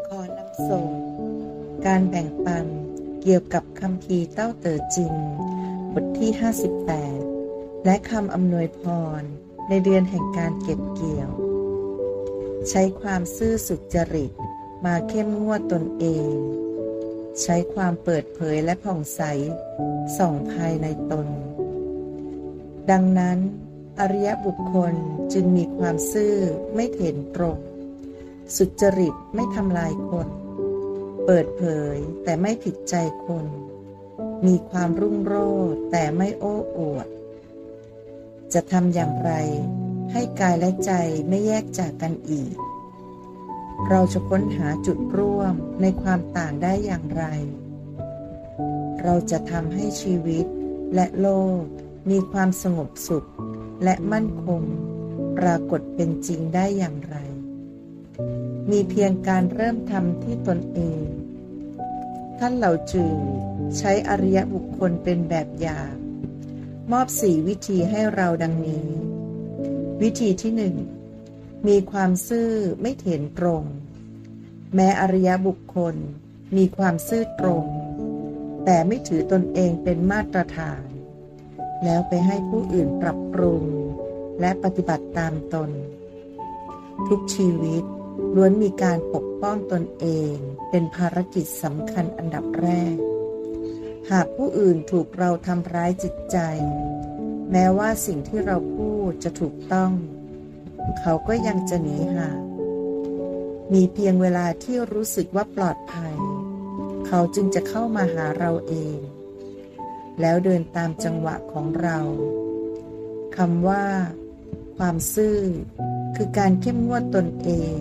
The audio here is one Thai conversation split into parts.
ขอนำส่ง การแบ่งปันเกี่ยวกับคำพีเต้าเต๋อจิน บทที่ 58 และคำอำนวยพร ในเดือนแห่งการเก็บเกี่ยว ใช้ความซื่อสุจริต มาเข้มงวดตนเอง ใช้ความเปิดเผยและผ่องใส ส่องภายในตน ดังนั้น อริยบุคคลจึงมีความซื่อไม่เถนตรง สุจริตไม่ทำลายคน เปิดเผยแต่ไม่ผิดใจคน มีความรุ่งโรจน์แต่ไม่โอ้อวด จะทำอย่างไร ให้กายและใจไม่แยกจากกันอีก เราจะค้นหาจุดร่วมในความต่างได้อย่างไร เราจะทำให้ชีวิตและโลกมีความสงบสุขและมั่นคง ปรากฏเป็นจริงได้อย่างไร มีเพียงการเริ่มทำที่ตนเอง ท่านเหล่าจือใช้อริยบุคคลเป็นแบบอย่างมอบสี่วิธีให้เราดังนี้ วิธีที่หนึ่งมีความซื่อไม่เถนตรง แม้อริยบุคคลมีความซื่อตรง แต่ไม่ถือตนเองเป็นมาตรฐาน แล้วไปให้ผู้อื่นปรับปรุง และปฏิบัติตามตน ทุกชีวิต ล้วนมีการปกป้องตนเองเป็นภารกิจสำคัญอันดับแรก หากผู้อื่นถูกเราทำร้ายจิตใจ แม้ว่าสิ่งที่เราพูดจะถูกต้อง เขาก็ยังจะหนีห่างมีเพียงเวลาที่รู้สึกว่าปลอดภัย เขาจึงจะเข้ามาหาเราเอง แล้วเดินตามจังหวะของเราคำว่า ความซื่อ คือการเข้มงวดตนเอง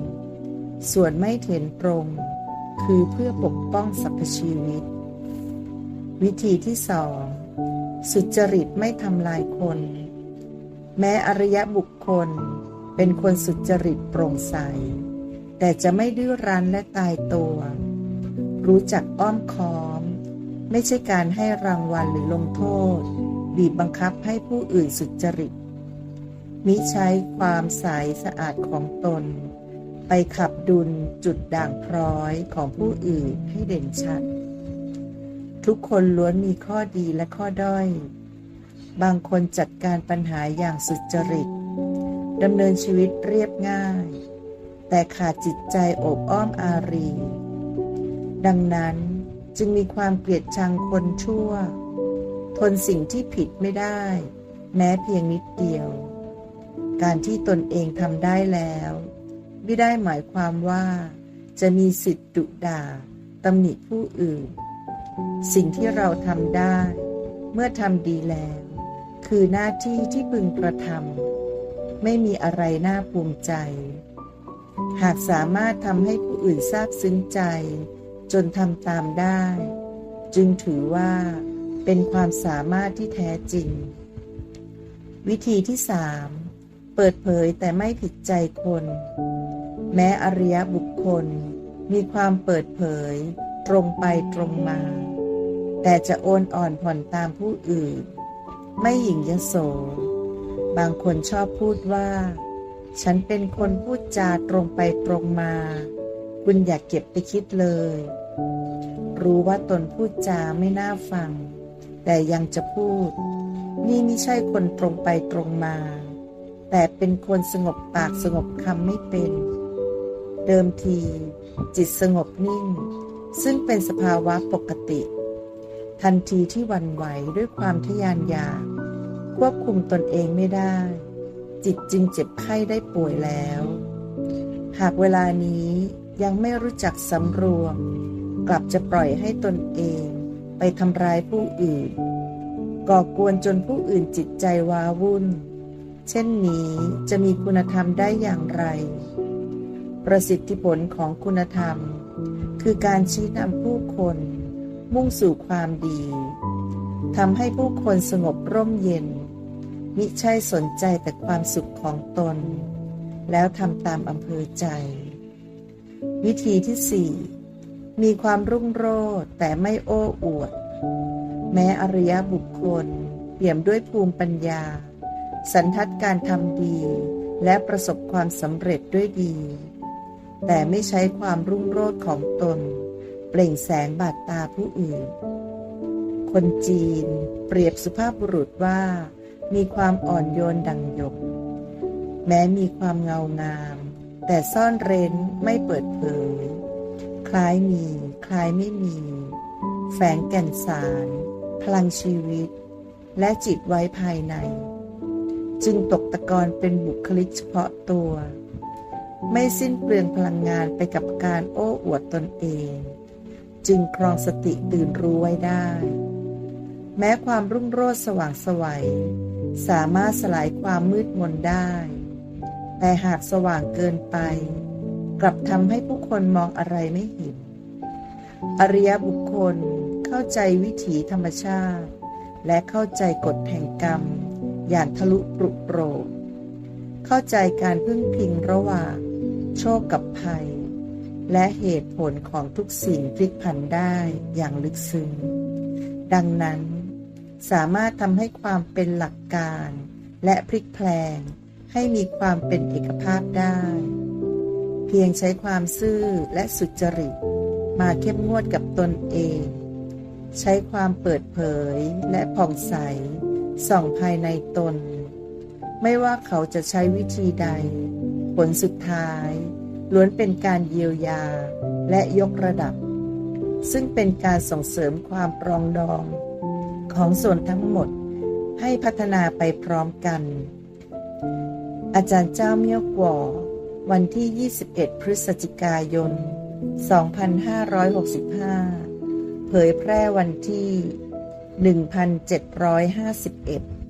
ส่วนไม่เถนตรง คือเพื่อปกป้องสรรพชีวิต วิธีที่สองสุจริตไม่ทำลายคน แม้อริยบุคคลเป็นคนสุจริตโปร่งใส แต่จะไม่ดื้อรั้นและตายตัว รู้จักอ้อมค้อม ไม่ใช่การให้รางวัลหรือลงโทษ บีบบังคับให้ผู้อื่นสุจริตมิใช้ความใสสะอาดของตน ไปขับดุลจุดด่างพร้อยของผู้อื่นให้เด่นชัด ทุกคนล้วนมีข้อดีและข้อด้อย บางคนจัดการปัญหาอย่างสุจริตดำเนินชีวิตเรียบง่าย แต่ขาดจิตใจอบอ้อมอารี ดังนั้นจึงมีความเกลียดชังคนชั่ว ทนสิ่งที่ผิดไม่ได้ แม้เพียงนิดเดียว การที่ตนเองทำได้แล้ว ไม่ได้หมายความว่า จะมีสิทธิ์ดุด่าตำหนิผู้อื่น สิ่งที่เราทำได้ เมื่อทำดีแล้ว คือหน้าที่ที่พึงกระทำไม่มีอะไรน่าภูมิใจ หากสามารถทำให้ผู้อื่นทราบซึ้งใจ จนทำตามได้ จึงถือว่าเป็นความสามารถที่แท้จริง วิธีที่สามเปิดเผยแต่ไม่ผิดใจคน แม้อริยบุคคลมีความเปิดเผย ตรงไปตรงมา แต่จะโอนอ่อนผ่อนตามผู้อื่น ไม่หยิ่งยโส บางคนชอบพูดว่า ฉันเป็นคนพูดจาตรงไปตรงมา คุณอย่ากเก็บไปคิดเลย รู้ว่าตนพูดจาไม่น่าฟัง แต่ยังจะพูด นี่ไม่ใช่คนตรงไปตรงมา แต่เป็นคนสงบปากสงบคำไม่เป็น เดิมที จิตสงบนิ่ง ซึ่งเป็นสภาวะปกติ ทันทีที่วันไหวด้วยความทยานอยากควบคุมตนเองไม่ได้ จิตจึงเจ็บไข้ได้ป่วยแล้ว หากเวลานี้ยังไม่รู้จักสำรวม กลับจะปล่อยให้ตนเองไปทำร้ายผู้อื่น ก่อกวนจนผู้อื่นจิตใจว้าวุ่น เช่นนี้จะมีคุณธรรมได้อย่างไร ประสิทธิผลของคุณธรรม คือการชี้นำผู้คน มุ่งสู่ความดีทำให้ผู้คนสงบร่มเย็น มิใช่สนใจแต่ความสุขของตน แล้วทำตามอำเภอใจ วิธีที่สี่มีความรุ่งโรจน์แต่ไม่โอ้อวด แม้อริยบุคคลเปี่ยมด้วยภูมิปัญญา สันทัดการทำดี และประสบความสำเร็จด้วยดี แต่ไม่ใช้ความรุ่งโรจน์ของตน เปล่งแสงบาดตาผู้อื่น คนจีนเปรียบสุภาพบุรุษว่า มีความอ่อนโยนดังหยก แม้มีความเงางาม แต่ซ่อนเร้นไม่เปิดเผย คล้ายมี คล้ายไม่มี แฝงแก่นสาร พลังชีวิต และจิตไว้ภายใน จึงตกตะกอนเป็นบุคลิกเฉพาะตัว ไม่สิ้นเปลืองพลังงานไปกับการโอ้อวดตนเอง จึงครองสติตื่นรู้ไว้ได้ แม้ความรุ่งโรจน์สว่างไสวัย สามารถสลายความมืดมนได้ แต่หากสว่างเกินไป กลับทำให้ผู้คนมองอะไรไม่เห็น อริยบุคคลเข้าใจวิถีธรรมชาติ และเข้าใจกฎแห่งกรรม อย่างทะลุปรุโปรกเข้าใจการพึ่งพิงระหว่าง โชคกับภัย และเหตุผลของทุกสิ่งพลิกผันได้อย่างลึกซึ้ง ดังนั้น สามารถทำให้ความเป็นหลักการและพลิกแพลงให้มีความเป็นเอกภาพได้ เพียงใช้ความซื่อและสุจริต มาเข้มงวดกับตนเอง ใช้ความเปิดเผยและผ่องใส ส่องภายในตน ไม่ว่าเขาจะใช้วิธีใด ผลสุดท้าย ล้วนเป็นการเยียวยาและยกระดับ ซึ่งเป็นการส่งเสริมความปรองดอง ของส่วนทั้งหมดให้พัฒนาไปพร้อมกัน อาจารย์เจ้าเมี่ยวกวอวันที่ 21 พฤศจิกายน 2565 เผยแพร่วันที่ 1751